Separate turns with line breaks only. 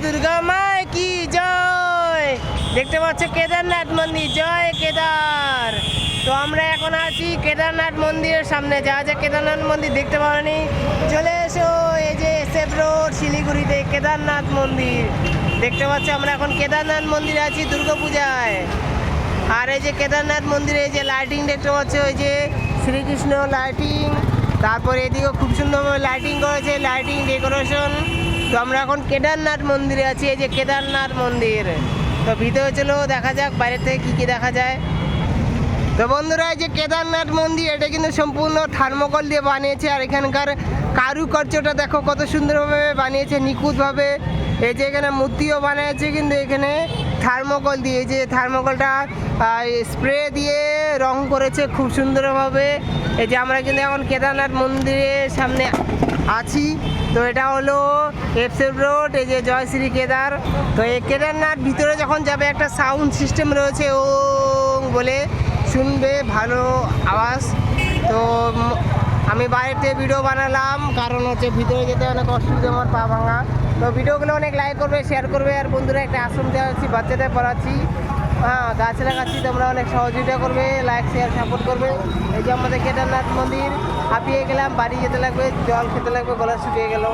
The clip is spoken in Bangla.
দুর্গা মায় কি জয়? দেখতে পাচ্ছ কেদারনাথ মন্দির। জয় কেদার। তো আমরা এখন আছি কেদারনাথ মন্দিরের সামনে। যা যা কেদারনাথ মন্দির দেখতে পারেনি চলে এসো। এই যে এসএফ রোড, শিলিগুড়িতে কেদারনাথ মন্দির। দেখতে পাচ্ছ আমরা এখন কেদারনাথ মন্দিরে আছি দুর্গাপূজায় আর এই যে কেদারনাথ মন্দিরে এই যে লাইটিং দেখতে পাচ্ছ ওই যে শ্রীকৃষ্ণ লাইটিং তারপরে এদিকেও খুব সুন্দরভাবে লাইটিং করেছে লাইটিং ডেকোরেশন তো আমরা এখন কেদারনাথ মন্দিরে আছি, এই যে কেদারনাথ মন্দির। তো ভিতরে চলো, দেখা যাক, বাইরে থেকে কী কী দেখা যায়। তো বন্ধুরা, এই যে কেদারনাথ মন্দির, এটা কিন্তু সম্পূর্ণ থার্মোকল দিয়ে বানিয়েছে, আর এখানকার কারুকার্যটা দেখো কত সুন্দরভাবে বানিয়েছে, নিখুঁতভাবে। এই যে এখানে মূর্তিও বানিয়েছে, কিন্তু এখানে থার্মোকল দিয়ে যে থার্মোকলটা স্প্রে দিয়ে রং করেছে খুব সুন্দরভাবে। এই যে আমরা কিন্তু এখন কেদারনাথ মন্দিরের সামনে আছি। তো এটা হলো এফসেফ রোড এই যে জয়শ্রী কেদার। তো এই কেদারনাথ ভিতরে যখন যাবে একটা সাউন্ড সিস্টেম রয়েছে, ও বলে শুনবে ভালো আওয়াজ। তো আমি বাইরেতে ভিডিও বানালাম, কারণ হচ্ছে ভিতরে যেতে অনেক অসুবিধা আমার পা ভাঙা। তো ভিডিওগুলো অনেক লাইক করবে শেয়ার করবে, আর বন্ধুরা একটা আশ্রম দেওয়া বাচ্চাদের পড়াচ্ছি। গাছ লাগাচ্ছি, তোমরা অনেক সহযোগিতা করবে লাইক শেয়ার সাপোর্ট করবে। এই যে আমাদের কেদারনাথ মন্দির, হাঁপিয়ে গেলাম, বাড়ি যেতে লাগবে, জল খেতে লাগবে, গলা শুকিয়ে গেল।